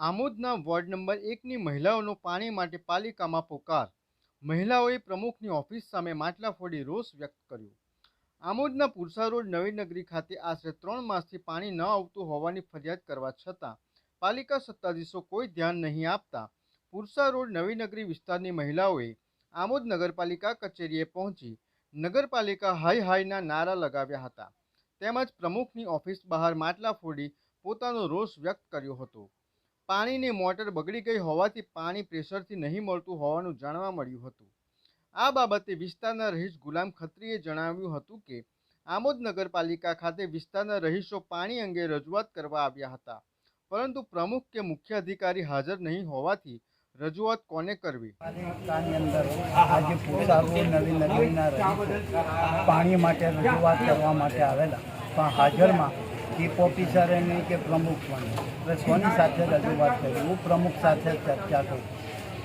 આમોદના ward number એકની મહિલાઓનો પાણી માટે પાલિકામાં પોકાર. મહિલાઓએ પ્રમુખની ઓફિસ સામે માટલા ફોડી રોષ વ્યક્ત કર્યો. આમોદના પુરસા રોડ નવીનગરી ખાતે આશરે ત્રણ માસથી પાણી ન આવતું હોવાની ફરિયાદ કરવા છતાં પાલિકા સત્તાધીશો કોઈ ધ્યાન નહીં આપતા પુરસા રોડ નવીનગરી વિસ્તારની મહિલાઓએ આમોદ નગરપાલિકા કચેરીએ પહોંચી નગરપાલિકા હાઈ હાઈના નારા લગાવ્યા હતા. તેમજ પ્રમુખની ઓફિસ બહાર માટલા ફોડી પોતાનો રોષ વ્યક્ત કર્યો હતો. પાણીની મોટર બગડી ગઈ હોવાથી પાણી પ્રેશરથી નહીં મળતું હોવાનું જાણવા મળ્યું હતું. આ બાબતે વિસ્તારના રહીશ ગુલામ ખત્રીએ જણાવ્યું હતું કે, આમોદ નગરપાલિકા ખાતે વિસ્તારના રહીશો પાણી અંગે રજૂઆત કરવા આવ્યા હતા. પરંતુ પ્રમુખ કે મુખ્ય અધિકારી હાજર નહીં હોવાથી રજૂઆત કોને કરવી? પાણી માટે રજૂઆત કરવા માટે આવેલા. પણ હાજરમાં ચીફ ઓફિસર એની કે પ્રમુખ પણ. એટલે કોની સાથે રજૂઆત કરી. હું પ્રમુખ સાથે ચર્ચા કરી.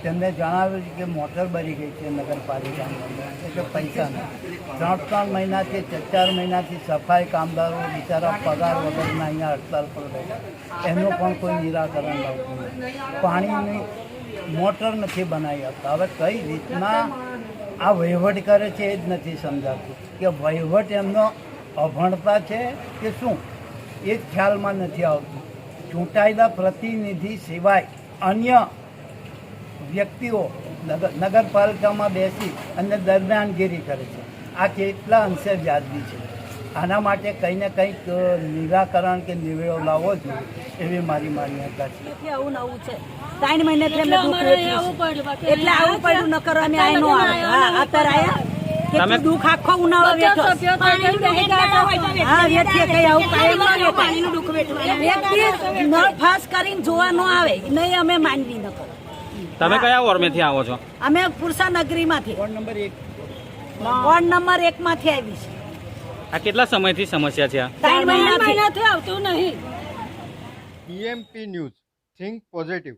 તેમને જણાવ્યું છે કે મોટર બળી ગઈ છે નગરપાલિકાની એટલે પૈસા ત્રણ ત્રણ મહિનાથી ચાર ચાર મહિનાથી સફાઈ કામદારો બિચારા પગાર વગરના અહીંયા હડતાલ પર રહે એનું પણ કોઈ નિરાકરણ લાવતું નથી. પાણીની મોટર નથી બનાવી આપતા. હવે કઈ રીતના આ વહીવટ કરે છે એ જ નથી સમજાતું. કે વહીવટ એમનો અભણતા છે કે શું? એ જ ખ્યાલમાં નથી આવતું. ચૂંટાયેલા પ્રતિનિધિ સિવાય અન્ય વ્યક્તિઓ નગર નગરપાલિકામાં બેસી અને દરમિયાનગીરી કરે છે. આ કેટલા અંશે વ્યાજબી છે. આના માટે કંઈ ને કંઈક નિરાકરણ કે નિવેડો લાવવો જોઈએ એવી મારી માન્યતા છે. આવું ને છે. ત્રણ મહિને. એટલે આવું પડ્યું ન કરવા અમે આય નો અત્યારે આયા? કેટલું દુઃખ આખો ઉનાળો વેઠો. હા વેઠીએ કઈ આવું કાંઈ ન વેઠાય. વ્યક્તિ નળ ફાસ કરીને જોવા ન આવે નહીં અમે માનવી તમે કયા વોર્ડમાંથી આવો છો? અમે પુરસા નગરીમાંથી વોર્ડ નંબર એક. વોર્ડ નંબર એક માંથી આવી છે આ કેટલા સમયથી સમસ્યા છે આ? ત્રણ મહિનાથી. આવતું નહીં. EMP news think positive